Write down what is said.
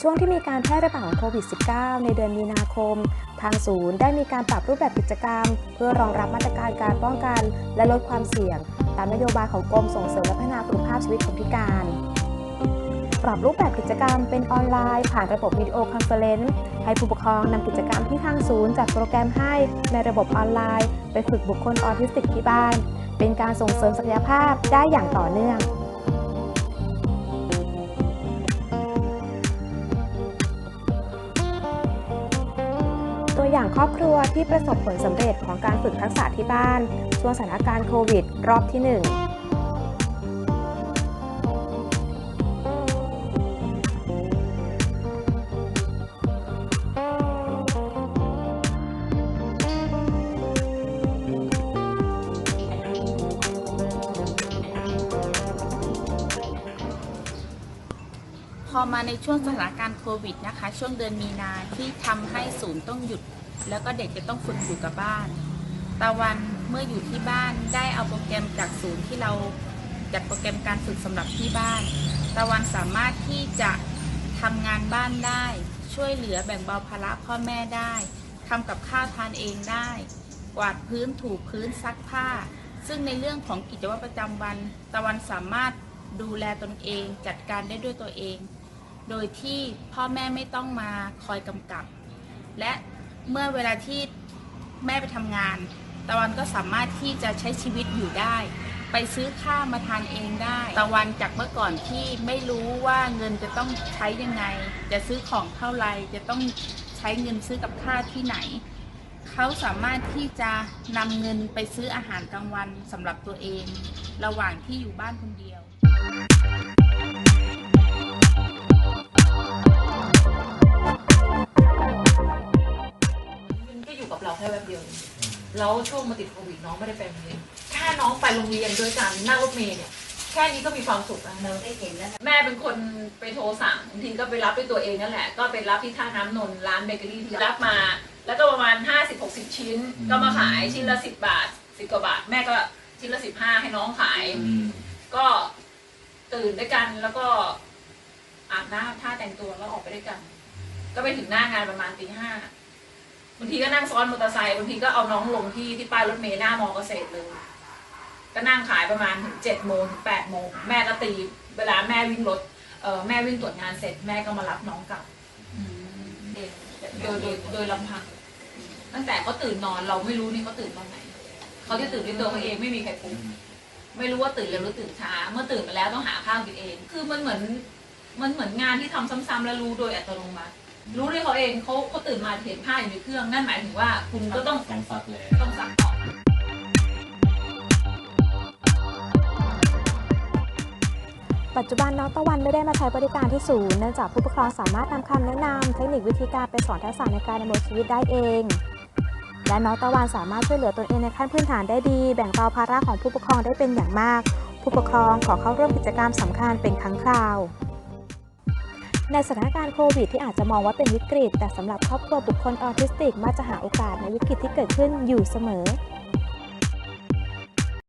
ช่วงที่มีการแพร่ระบาดของโควิด -19 ในเดือนมีนาคม ทางศูนย์ได้มีการปรับรูปแบบกิจกรรม เพื่อรองรับมาตรการการป้องกัน และลดความเสี่ยง ตามนโยบายของกรมส่งเสริมและพัฒนาคุณภาพชีวิตคนพิการ ปรับรูปแบบกิจกรรมเป็นออนไลน์ ผ่านระบบวิดีโอคอนเฟอเรนซ์ให้ผู้ปกครองนำกิจกรรมที่ทางศูนย์จัดโปรแกรมให้ในระบบออนไลน์ ไปฝึกบุคคลออทิสติกที่บ้าน เป็นการส่งเสริมศักยภาพได้อย่างต่อเนื่อง ตัวอย่างครอบครัวที่ประสบผลสำเร็จของการฝึกทักษะที่บ้านช่วงสถานการณ์โควิด รอบที่ 1 อมาในช่วงสถานการณ์โควิดนะคะ ช่วงเดือนมีนาที่ทำให้ศูนย์ต้องหยุด แล้วก็เด็กจะต้องฝึกอยู่กับบ้าน ตะวันเมื่ออยู่ที่บ้านได้เอาโปรแกรมจากศูนย์ที่เราจัดโปรแกรมการฝึกสำหรับที่บ้าน ตะวันสามารถที่จะทำงานบ้านได้ ช่วยเหลือแบ่งเบาภาระพ่อแม่ได้ทำกับข้าวทานเองได้ กวาดพื้นถูพื้นซักผ้า ซึ่งในเรื่องของกิจวัตรประจำวัน ตะวันสามารถดูแลตนเองจัดการได้ด้วยตัวเอง โดยที่พ่อแม่ไม่ต้องมาคอยกำกับ และเมื่อเวลาที่แม่ไปทำงาน ตะวันก็สามารถที่จะใช้ชีวิตอยู่ได้ ไปซื้อข้าวมาทานเองได้ ตะวันจากเมื่อก่อนที่ไม่รู้ว่าเงินจะต้องใช้ยังไง จะซื้อของเท่าไหร่จะต้องใช้เงินซื้อกับข้าวที่ไหน เขาสามารถที่จะนำเงินไปซื้ออาหารกลางวันสำหรับตัวเอง ระหว่างที่อยู่บ้านคนเดียว แล้วช่วงมาติดโควิดน้องไม่ได้ไปโรงเรียนแค่น้องไปโรงเรียนโดยการนั่งรถเมล์เนี่ยแค่นี้ก็มีความสุขแล้วเราได้เห็นแล้วแม่เป็นคนไปโทรสั่งบางทีก็ไปรับด้วยตัวเองนั่นแหละ ก็ไปรับที่ท่าน้ำนนท์ร้านเบเกอรี่ที่รับมา แล้วก็ประมาณ 50-60 ชิ้น ก็มาขายชิ้นละ 10 บาท 10กว่าบาท แม่ก็ชิ้นละ 15 ให้น้องขาย ก็ตื่นด้วยกันแล้วก็อาบน้ำท่าแต่งตัวแล้วออกไปด้วยกัน ก็ไปถึงหน้างานประมาณตีห้า บางทีก็นั่งซ้อนมอเตอร์ไซค์บางทีก็เอาน้องลงที่ที่ป้ายรถเมล์หน้ามอเกษตรเลย ก็นั่งขายประมาณถึงเจ็ดโมงถึงแปดโมงแม่ก็ตีเวลาแม่วิ่งรถเออแม่วิ่งตรวจงานเสร็จแม่ก็มารับน้องกลับเองโดยโดยโดยลำพังตั้งแต่เขาตื่นนอนเราไม่รู้นี่เขาตื่นตอนไหนเขาจะตื่นด้วยตัวเขาเองไม่มีใครปลุกไม่รู้ว่าตื่นเร็วหรือตื่นช้า เมื่อตื่นมาแล้วต้องหาข้าวกินเอง คือมันเหมือน มันเหมือนงานที่ทำซ้ำๆแล้วรู้โดยอัตโนมัติ รู้ด้วยเขาเองเขาเขาตื่นมาเห็นผ้าอยู่ในเครื่องนั่นหมายถึงว่าคุณก็ต้องต้องซักแล้วต้องซักต่อปัจจุบันน้องตะวันไม่ได้มาใช้บริการที่ศูนย์เนื่องจากผู้ปกครองสามารถนำคำแนะนำเทคนิควิธีการไปสอนทักษะในการดำรงชีวิตได้เอง และน้องตะวันสามารถช่วยเหลือตนเองในขั้นพื้นฐานได้ดี แบ่งเบาภาระของผู้ปกครองได้เป็นอย่างมาก ผู้ปกครองขอเข้าร่วมกิจกรรมสำคัญเป็นครั้งคราว ในสถานการณ์โควิดที่อาจจะมองว่าเป็นวิกฤต แต่สำหรับครอบครัวบุคคลออทิสติกมักจะหาโอกาสในวิกฤตที่เกิดขึ้นอยู่เสมอ